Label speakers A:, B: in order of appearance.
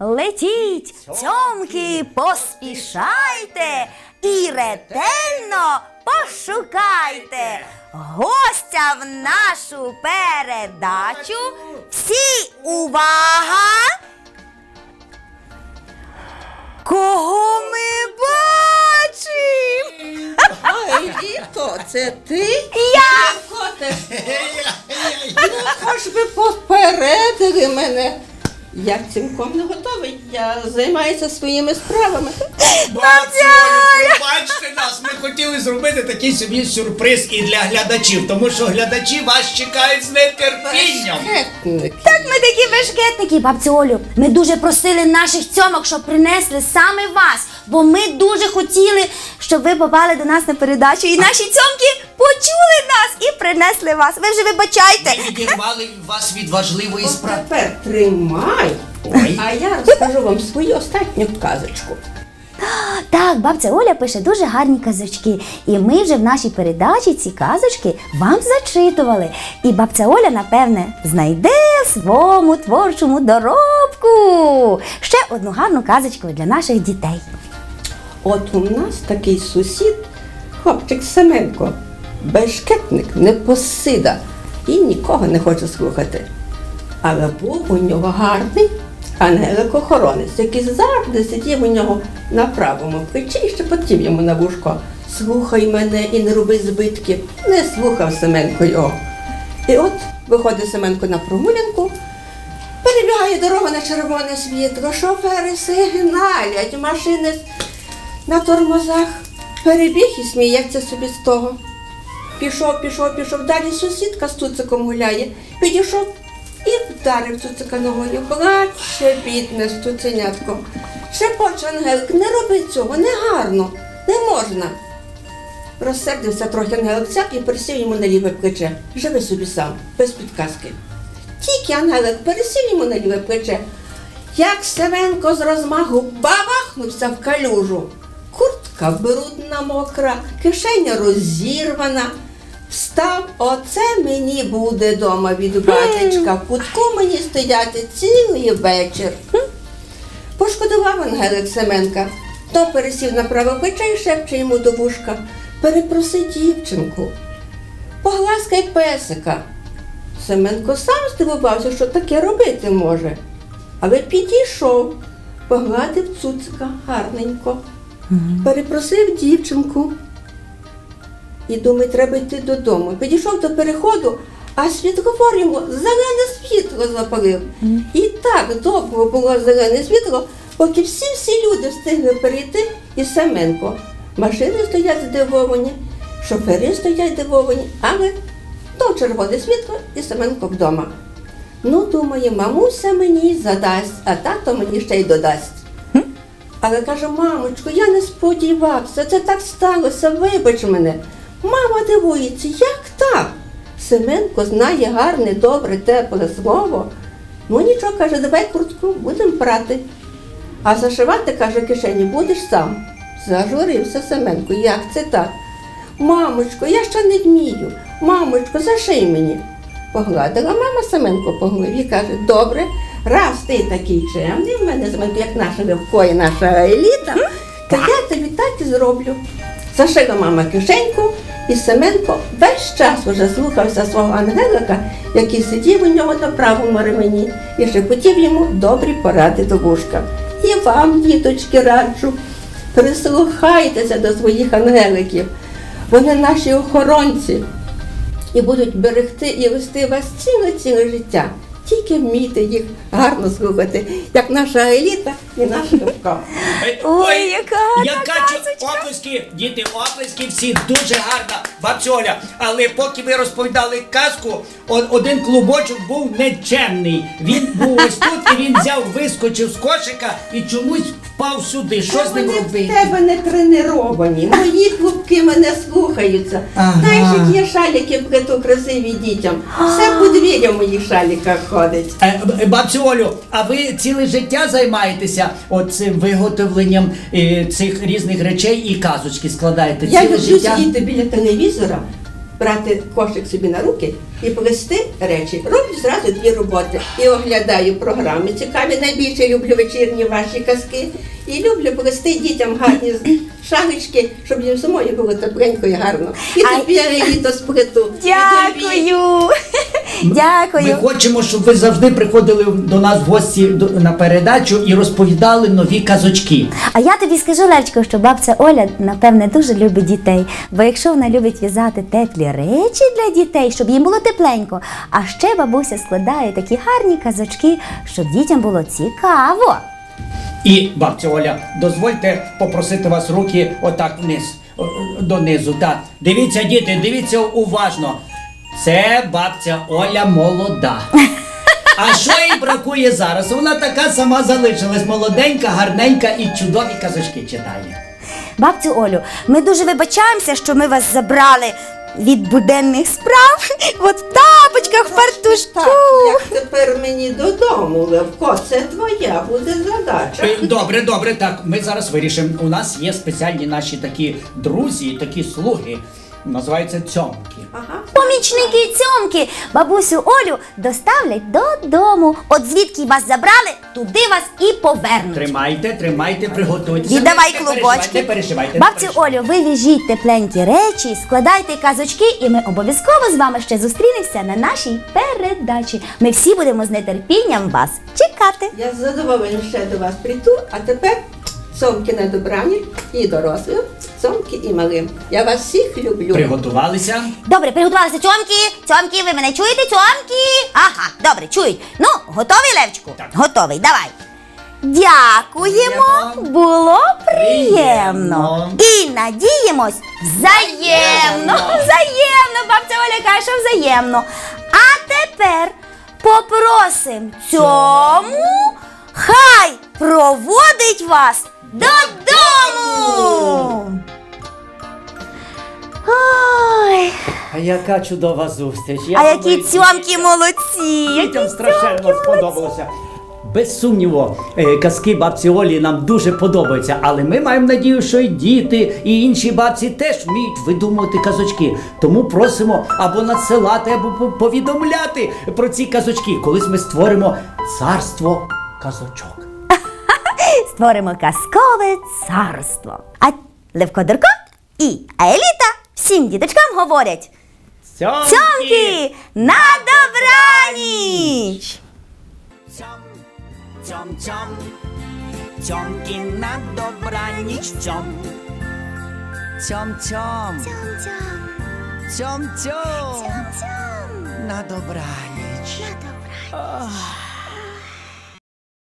A: Летіть, цьомки, поспішайте і ретельно пошукайте гостя в нашу передачу. Всі увага! Кого ми бачимо?
B: Ой, Літо, це ти?
A: Я!
B: Ну, хоч би попередили мене. Я цілком не готовий. Я займаюся своїми справами.
C: Пробачте нас, ми хотіли зробити такий собі сюрприз і для глядачів, тому що глядачі вас чекають з нетерпінням.
A: Так ми бешкетники, бабцю Олю. Ми дуже просили наших цьомок, щоб принесли саме вас, бо ми дуже хотіли, щоб ви попали до нас на передачу. І наші цьомки почули нас і принесли вас. Ви вже вибачайте.
C: Ми відірвали вас від важливої справи.
B: тепер тримай.
C: Ой.
B: А я розкажу вам свою останню казочку.
A: Так, бабця Оля пише дуже гарні казочки. І ми вже в нашій передачі ці казочки вам зачитували. І бабця Оля, напевне, знайде своєму творчому доробку ще одну гарну казочку для наших дітей.
B: От у нас такий сусід, хлопчик Семенко, бешкетник, непосида і нікого не хоче слухати. Але був у нього гарний ангелик-охоронець, який завжди сидів у нього на правому плечі і шепотів йому на вушко. Слухай мене і не роби збитків. Не слухав Семенко його. І от виходить Семенко на прогулянку, перебігає дорогу на червоне світло, шофери сигналять, машини на тормозах. Перебіг і сміється собі з того. Пішов, пішов, пішов. Далі сусідка з цуциком гуляє. Підійшов і вдарив цуцика ногою. Плаче, бідне з цуценятко. Шепоче ангелик, не роби цього, не гарно, не можна. Розсердився трохи ангелик цяк і присів йому на ліве плече. Живи собі сам, без підказки. Тільки ангелик пересів йому на ліве плече, як Севенко з розмаху бабахнувся в калюжу. Куртка брудна мокра, кишеня розірвана. Встав, оце мені буде дома від батечка. В кутку мені стояти цілий вечір. Пошкодував Ангелик Семенка. То пересів на праве плече і шепче йому до вушка. Перепроси дівчинку. Погласкай песика. Семенко сам здивувався, що таке робити може. Але підійшов, погладив цуцика гарненько, перепросив дівчинку. І думає, треба йти додому. Підійшов до переходу, а світлофор йому зелене світло запалив. І так довго було зелене світло, поки всі-всі люди встигли перейти і Семенко. Машини стоять здивовані, шофери стоять здивовані, але то червоне світло і Семенко вдома. Ну, думає, мамуся мені задасть, а тато мені ще й додасть. Але каже, мамочко, я не сподівався, це так сталося, вибач мене. Мама дивується, як так? Семенко знає гарне, добре, тепле слово. Ну нічого, каже, давай куртку, будемо прати. А зашивати, каже, кишені будеш сам. Зажурився Семенко, як це так? Мамочко, я ще не вмію. Мамочко, заший мені. Погладила мама Семенко по голові і каже, добре, раз ти такий чемний, в мене Семенко, як наша левкоє, наша еліта, то я тобі так і зроблю. Зашила мама кишеньку, і Семенко весь час уже слухався свого ангелика, який сидів у нього на правому ремені і шепотів йому добрі поради до вушка. І вам, діточки, раджу, прислухайтеся до своїх ангеликів. Вони наші охоронці і будуть берегти і вести вас ціле-ціле життя. Тільки вмійте їх гарно слухати, як наша еліта і наша Любка.
A: Ой, яка гарна
C: яка чу- оплески, діти, оплески всі дуже гарна бабцьоля. Але поки ви розповідали казку, один клубочок був нечемний. Він був ось тут, і він взяв, вискочив з кошика і чомусь впав сюди. Що з ним
B: Вони в
C: робити?
B: тебе не треновані. Мої клубки мене слухаються.
C: Ага.
B: Є шаліки в плиту красиві дітям. Все подвір'я в моїх шаліках ходить.
C: Е, Бабцю Олю, а ви ціле життя займаєтеся от цим виготовленням е, цих різних речей і казочки складаєте
B: Я
C: ціле
B: люблю
C: життя?
B: сидіти біля телевізора, брати кошик собі на руки і плести речі. Роблю зразу дві роботи. І оглядаю програми цікаві. Найбільше люблю вечірні ваші казки. І люблю плести дітям гарні шагочки, щоб їм самою було тепленько і гарно. І тобі я її до сплету.
A: Дякую.
C: Ми хочемо, щоб ви завжди приходили до нас в гості на передачу і розповідали нові казочки.
A: А я тобі скажу, Левчко, що бабця Оля, напевне, дуже любить дітей. Бо якщо вона любить в'язати теплі речі для дітей, щоб їм було тепленько, а ще бабуся складає такі гарні казочки, щоб дітям було цікаво.
C: І бабця Оля, дозвольте попросити вас руки отак вниз, донизу. Так. Дивіться, діти, дивіться уважно. Це бабця Оля молода. А що їй бракує зараз? Вона така сама залишилась, молоденька, гарненька і чудові казочки читає.
A: Бабцю Олю, ми дуже вибачаємося, що ми вас забрали від буденних справ. От в тапочках, в фартушку.
B: Так, як тепер мені додому, Левко, це твоя буде задача.
C: Е, Добре, добре, так. Ми зараз вирішимо. У нас є спеціальні наші такі друзі, такі слуги. Називаються цьомки.
B: Ага.
A: Помічники цьомки бабусю Олю доставлять додому. От звідки вас забрали, туди вас і повернуть.
C: Тримайте, тримайте, приготуйтеся.
A: Віддавай
C: Не переживайте,
A: клубочки.
C: Не переживайте. не
A: Бабцю
C: переживайте.
A: Олю, ви в'яжіть тепленькі речі, складайте казочки, і ми обов'язково з вами ще зустрінемося на нашій передачі. Ми всі будемо з нетерпінням вас чекати.
B: Я з задоволенням ще до вас прийду, а тепер цомки на добрані і дорослим, цомки і малим. Я вас всіх люблю.
C: Приготувалися.
A: Добре, приготувалися цьомки. Цьомки, ви мене чуєте? Цьомки? Ага, добре, чують. Ну, готовий, Левчику?
C: Так.
A: Готовий, давай. Дякуємо,
C: Дякуємо.
A: було приємно.
C: Приємно.
A: І надіємось взаємно.
C: Взаємно.
A: Взаємно, бабця Оля каже, що взаємно. А тепер попросим цьому, хай проводить вас додому.
C: А яка чудова зустріч.
A: А які цьомки молодці!
C: Дітям
A: які
C: страшенно сподобалося. Без сумніву, е, казки бабці Олі нам дуже подобаються, але ми маємо надію, що і діти, і інші бабці теж вміють видумувати казочки. Тому просимо або надсилати, або повідомляти про ці казочки. Колись ми створимо царство казочок.
A: Створимо казкове царство. А Левко Дурко і Аеліта всім діточкам говорять Цьомки! На добраніч!
D: Цьом, цьом, цьом, цьомки на добраніч, цьом. Цьом, цьом, цьом, цьом, на добраніч.
A: На добраніч.